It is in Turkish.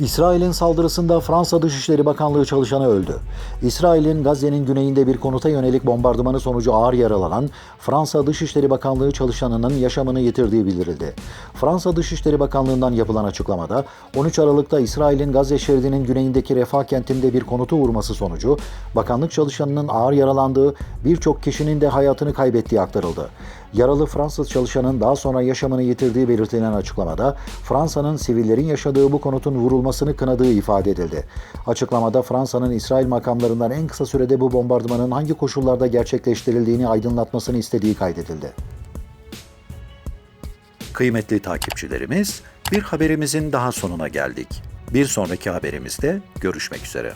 İsrail'in saldırısında Fransa Dışişleri Bakanlığı çalışanı öldü. İsrail'in Gazze'nin güneyinde bir konuta yönelik bombardımanı sonucu ağır yaralanan Fransa Dışişleri Bakanlığı çalışanının yaşamını yitirdiği bildirildi. Fransa Dışişleri Bakanlığı'ndan yapılan açıklamada 13 Aralık'ta İsrail'in Gazze şeridinin güneyindeki Refah kentinde bir konutu vurması sonucu bakanlık çalışanının ağır yaralandığı, birçok kişinin de hayatını kaybettiği aktarıldı. Yaralı Fransız çalışanın daha sonra yaşamını yitirdiği belirtilen açıklamada Fransa'nın sivillerin yaşadığı bu konutun vurulmasını kınadığı ifade edildi. Açıklamada Fransa'nın İsrail makamlarından en kısa sürede bu bombardımanın hangi koşullarda gerçekleştirildiğini aydınlatmasını istediği kaydedildi. Kıymetli takipçilerimiz, bir haberimizin daha sonuna geldik. Bir sonraki haberimizde görüşmek üzere.